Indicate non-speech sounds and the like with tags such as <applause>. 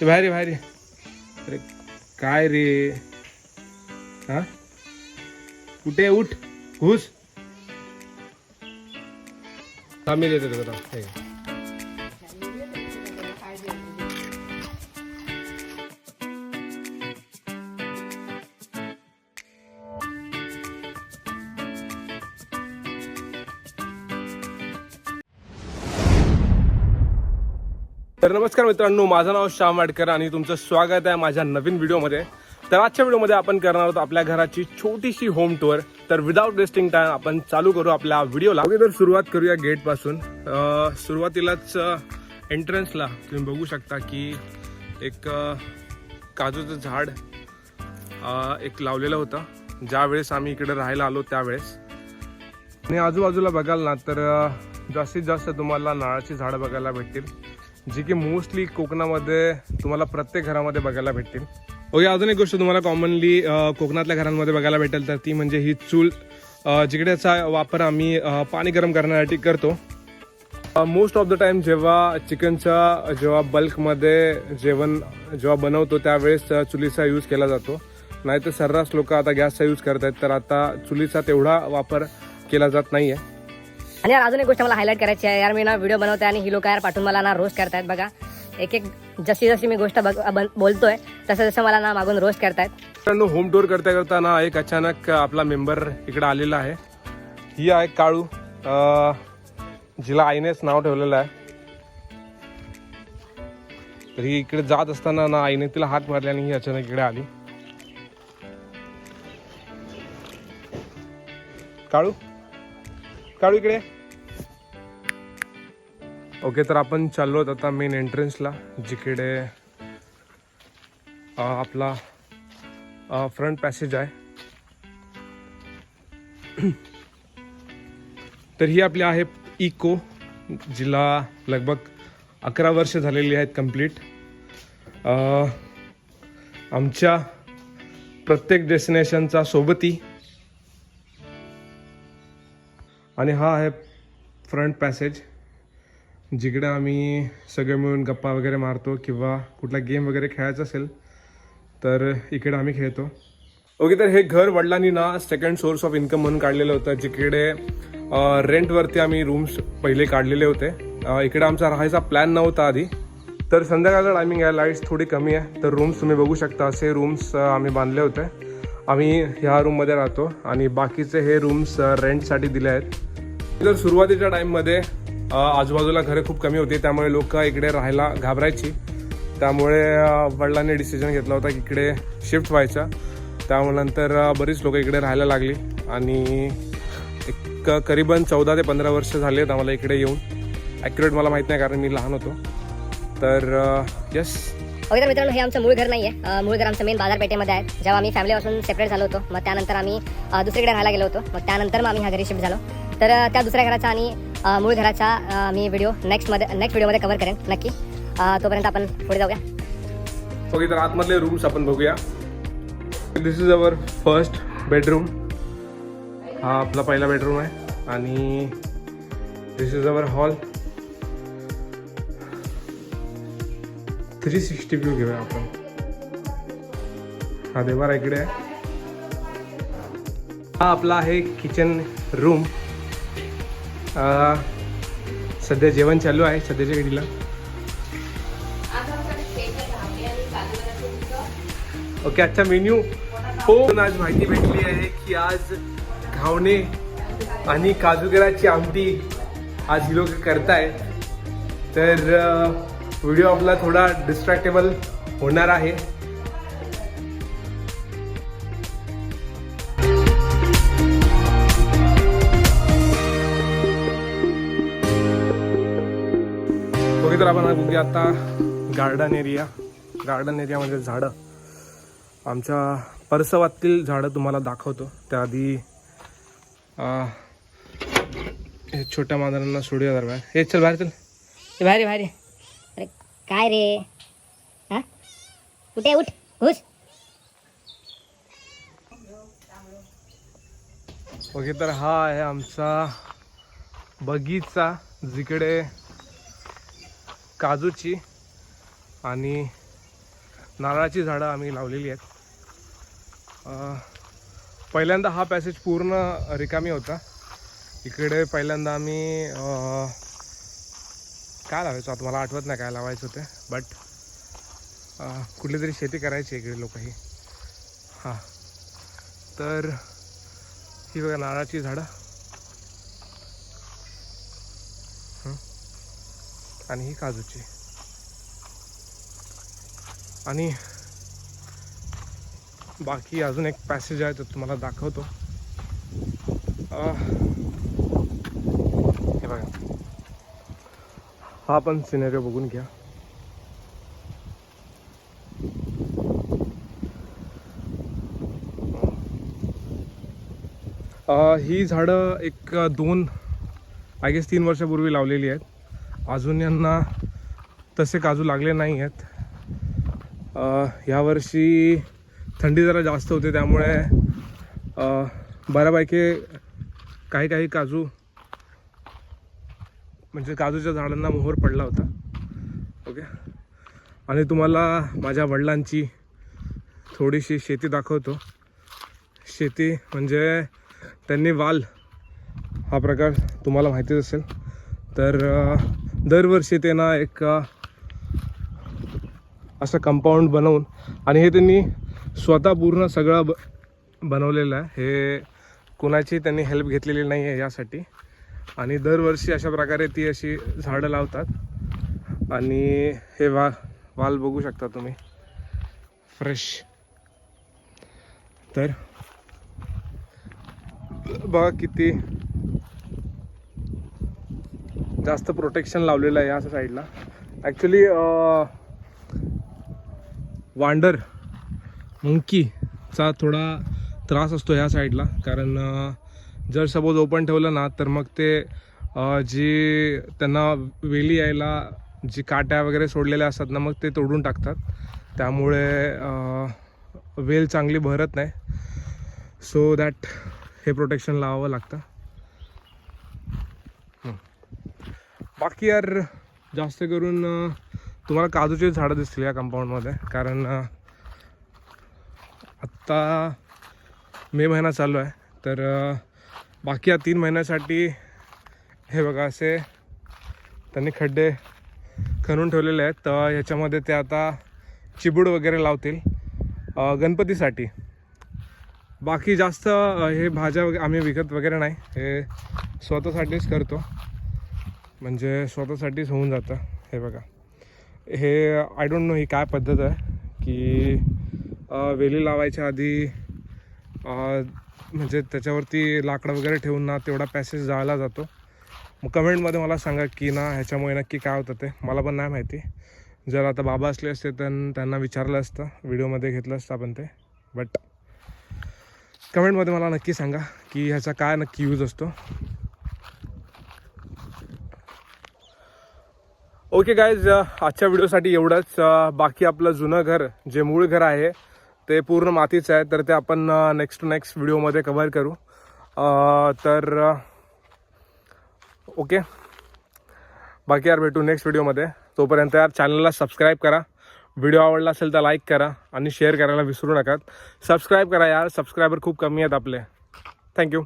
ते बाहेर ये, बाहेर अरे काय रे? हा? कुठे उठ. घुस. थांबी देते जरा तर नमस्कार मित्रांनो माझं नाव श्याम वाडकर आणि तुमचं स्वागत आहे माझ्या नवीन व्हिडिओमध्ये. तर आजच्या व्हिडिओमध्ये आपण करणार आहोत आपल्या घराची छोटीशी होम टूर तर विदाउट वेस्टिंग टाइम आपण चालू करू आपल्या व्हिडिओला. ओके तर सुरुवात करूया गेटपासून सुरुवातीलाच एंट्रन्सला तुम्ही बघू शकता की एक काजूचं झाड एक लावलेलं होतं. ज्यावेळेस आम्ही इकडे राहायला आलो त्यावेळेस. आणि आजूबाजूला बघाल ना तर जास्तीत जास्त तुम्हाला नारळाची झाडं बघायला भेटतील. जी की मोस्टली कोकणामध्ये तुम्हाला प्रत्येक घरामध्ये बघायला भेटतील. ओके अजून एक गोष्ट तुम्हाला कॉमनली कोकणातल्या घरांमध्ये बघायला भेटेल तर ती म्हणजे ही चूल. जिकड्याचा जिकडेचा वापर आम्ही पाणी गरम करण्यासाठी करतो. मोस्ट ऑफ द टाइम जेव्हा चिकनचा जेव्हा बल्कमध्ये जेवण जेव्हा बनवतो त्यावेळेस चुलीचा यूज केला जातो. नाहीतर सर्रास लोक आता गॅसचा यूज करत आहेत तर आता चुलीचा तेवढा वापर केला जात नाही आहे आणि यार अजून एक गोष्ट मला हायलाईट करायची आहे. यार मी ना व्हिडिओ बनवते आणि ही लोक यार पाठवून मला ना रोस्ट करतायत बघा. एक एक जशी जशी मी गोष्ट बघ- बोलतोय तसं जसं मला ना मागून रोस्ट करतायत. मित्रांनो होम टूर करता करता ना एक अचानक आपला मेंबर इकडे आलेला आहे. ही आहे काळू. जिला आईनेच नाव ठेवलेलं आहे. तर ही इकडे जात असताना ना आईने तिला हात मारली आणि ही अचानक इकडे आली. काळू? काढू इकडे. ओके तर आपण चाललो आहोत आता मेन एंट्रन्सला जिकडे आपला फ्रंट पॅसेज आहे. <clears throat> तर ही आपली आहे इको जिला लगभग अकरा वर्ष झालेली आहेत कंप्लीट आमच्या प्रत्येक डेस्टिनेशनचा सोबती आणि हा आहे फ्रंट पॅसेज जिकडे आम्ही सगळे मिळून गप्पा वगैरे मारतो किंवा कुठला गेम वगैरे खेळायचा असेल तर इकडे आम्ही खेळतो. ओके तर हे घर वडिलांनी ना सेकंड सोर्स ऑफ इन्कम म्हणून काढलेलं होतं जिकडे रेंटवरती आम्ही रूम्स पहिले काढलेले होते. इकडे आमचा राहायचा प्लॅन नव्हता आधी. तर संध्याकाळचा टायमिंग आहे लाईट्स थोडी कमी आहे तर रूम्स तुम्ही बघू शकता असे रूम्स आम्ही बांधले होते. आम्ही ह्या रूममध्ये राहतो आणि बाकीचे हे रूम्स रेंटसाठी दिले आहेत. जर सुरुवातीच्या टाईममध्ये आजूबाजूला घरे खूप कमी होती त्यामुळे लोक इकडे राहायला घाबरायची. त्यामुळे वडिलांनी डिसिजन घेतला होता की इकडे शिफ्ट व्हायचा. त्यानंतर बरीच लोक इकडे राहायला लागली. आणि एक करीबन चौदा ते पंधरा वर्ष झाले आहेत आम्हाला इकडे येऊन. ॲक्युरेट मला माहीत नाही कारण मी लहान होतो. तर यस तर मित्रांनो हे आमचं मूळ घर नाही आहे मूळ घर आमचं मेन बाजारपेठेमध्ये आहे. जेव्हा आम्ही फॅमिलीपासून सेपरेट झालो होतो मग त्यानंतर आम्ही दुसरीकडे राहायला गेलो होतो. मग त्यानंतर मग आम्ही ह्या घरी शिफ्ट झालो. तर त्या दुसऱ्या घराचा आणि मूळ घराचा मी व्हिडिओ नेक्स्टमध्ये नेक्स्ट व्हिडिओमध्ये कव्हर करेन नक्की. तोपर्यंत आपण पुढे जाऊया. ओके तर आतमधले रूम्स आपण बघूया. This is our first bedroom हा आपला पहिला बेडरूम आहे. आणि this is our hall three sixty view घेऊया आपण. हा देवारा इकडे. आहे हा आपला आहे किचन रूम सध्या जेवण चालू आहे सध्याच्या घडीला. ओके आजचा मेन्यू हो आज माहिती भेटली आहे की आज घावणे आणि काजूगराची आमटी आज ही लोक करताय तर व्हिडिओ आपला थोडा डिस्ट्रॅक्टेबल होणार आहे. ओके तर आपण बघूया आता गार्डन एरिया गार्डन एरियामध्ये झाडं. आमच्या परसवातील झाडं तुम्हाला दाखवतो. त्याआधी हे छोट्या मांजरांना सोडूया दरम्यान हे चल बाहेर चल. भारी भारी. काय रे? हा? कुठे? उठ घुस. ओके तर हा आहे आमचा बगीचा जिकडे काजूची आणि नारळाची झाडं आम्ही लावलेली आहेत. पहिल्यांदा हा पॅसेज पूर्ण रिकामी होता. इकडे पहिल्यांदा आम्ही काय लावायचो आता मला आठवत नाही काय लावायचं ते बट कुठली तरी शेती करायची इकडे लोकही. हां. तर ही बघा नारळाची झाडं. आणि ही काजूची. आणि बाकी अजून एक पॅसेज आहे तो तुम्हाला दाखवतो. हे बघा. हा पण सिनेरिओ बघून घ्या. ही झाडं एक दोन आय गेस तीन वर्षापूर्वी लावलेली आहेत. अजून यांना तसे काजू लागले नाही आहेत. यावर्षी थंडी जरा जास्त होते त्यामुळे बऱ्यापैकी काही काही काजू म्हणजे काजूच्या झाडांना मोहर पडला होता. ओके? आणि तुम्हाला माझ्या वडिलांची थोडीशी शेती दाखवतो. शेती म्हणजे त्यांनी वाल हा प्रकार तुम्हाला माहितीच असेल. तर दरवर्षी ते ना एक असं कंपाऊंड बनवून आणि हे त्यांनी स्वतः पूर्ण सगळं ब बनवलेलं आहे. हे कुणाची त्यांनी हेल्प घेतलेली नाही आहे यासाठी. आणि दरवर्षी अशा प्रकारे ती अशी झाडं लावतात. आणि हे वा वाल बघू शकता तुम्ही. फ्रेश तर बघा किती जास्त प्रोटेक्शन लावलेलं आहे या साईडला ॲक्च्युली वांडर मंकीचा थोडा त्रास असतो ह्या साईडला कारण जर सपोज ओपन ठेवलं ना तर मग ते जी त्यांना वेली यायला जी काट्या वगैरे सोडलेल्या असतात ना मग ते तोडून टाकतात. त्यामुळे वेल चांगली भरत नाही. सो दॅट हे प्रोटेक्शन लावावं लागतं. बाकी यार जास्त करून तुम्हाला काजूची झाडं दिसतील या कंपाऊंडमध्ये कारण आत्ता मे महिना चालू आहे. तर बाकी या तीन महिन्यासाठी हे बघा असे त्यांनी खड्डे खणून ठेवलेले आहेत. तर ह्याच्यामध्ये ते आता चिबूड वगैरे लावतील गणपतीसाठी. बाकी जास्त हे भाज्या वगैरे आम्ही विकत वगैरे नाही. हे स्वतःसाठीच करतो. म्हणजे स्वतःसाठीच होऊन जातं. हे बघा. हे आय डोंट नो ही काय पद्धत आहे की वेली लावायच्या आधी म्हणजे त्याच्यावरती लाकडं वगैरे ठेवून ना तेवढा पॅसेज जायला जातो. मग कमेंटमध्ये मला सांगा की ना ह्याच्यामुळे नक्की काय होतं ते. मला पण नाही माहिती. जर आता बाबा असले असते तर त्यांना विचारलं असतं. व्हिडिओमध्ये घेतलं असतं आपण ते. बट कमेंटमध्ये मला नक्की सांगा की ह्याचा काय नक्की यूज असतो. ओके गायज आजच्या व्हिडिओसाठी एवढंच. बाकी आपलं जुनं घर जे मूळ घर आहे ते पूर्ण मातीचं आहे तर ते आपण नेक्स्ट टू नेक्स्ट व्हिडिओमध्ये कव्हर करू. तर ओके बाकी यार भेटू नेक्स्ट व्हिडिओमध्ये तोपर्यंत यार चॅनलला सबस्क्राईब करा. व्हिडिओ आवडला असेल तर लाईक करा आणि शेअर करायला विसरू नका. सबस्क्राईब करा यार. सबस्क्रायबर खूप कमी आहेत आपले. थँक्यू